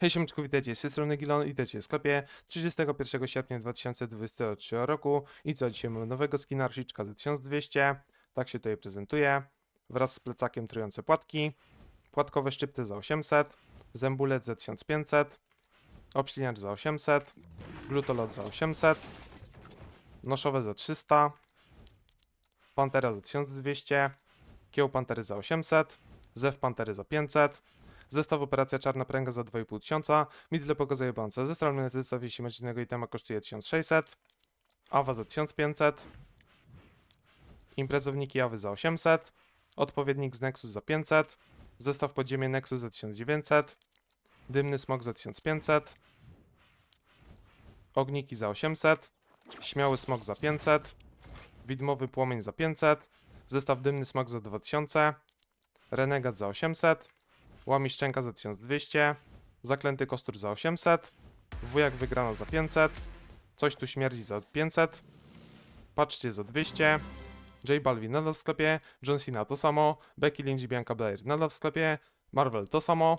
Hej siemczku, witajcie, z tej strony Gilon, witajcie w sklepie 31 sierpnia 2023 roku. I co dzisiaj mamy nowego skina Rsiczka za 1200, tak się tutaj prezentuje, wraz z plecakiem trujące płatki, płatkowe szczypce za 800, zębulec za 1500, obśliniacz za 800, glutolot za 800, noszowe za 300, pantera za 1200, kieł pantery za 800, zew pantery za 500, Zestaw Operacja Czarna Pręga za 2,5 tysiąca, Midle pokazuje bące. Zestaw lunetysta wisi magicznego itema kosztuje 1600, Awa za 1500, Imprezowniki Awy za 800, Odpowiednik z Nexus za 500, Zestaw Podziemie Nexus za 1900, Dymny Smok za 1500, Ogniki za 800, Śmiały Smok za 500, Widmowy Płomień za 500, Zestaw Dymny Smok za 2000, Renegat za 800, Łami Szczęka za 1200, Zaklęty Kostur za 800, Wujak Wygrana za 500, Coś tu śmierdzi za 500, Patrzcie za 200, J Balvin nadal w sklepie, John Cena to samo, Becky Lynch i Bianca Blair nadal w sklepie, Marvel to samo,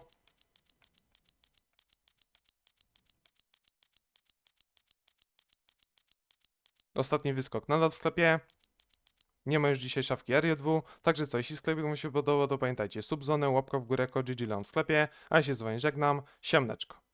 Ostatni wyskok nadal w sklepie. Nie ma już dzisiaj szafki RJ2, także co, jeśli sklepik Wam się podobał, to pamiętajcie, subzonę, łapka w górę, kod GG w sklepie, a ja się z Wami żegnam, siemneczko.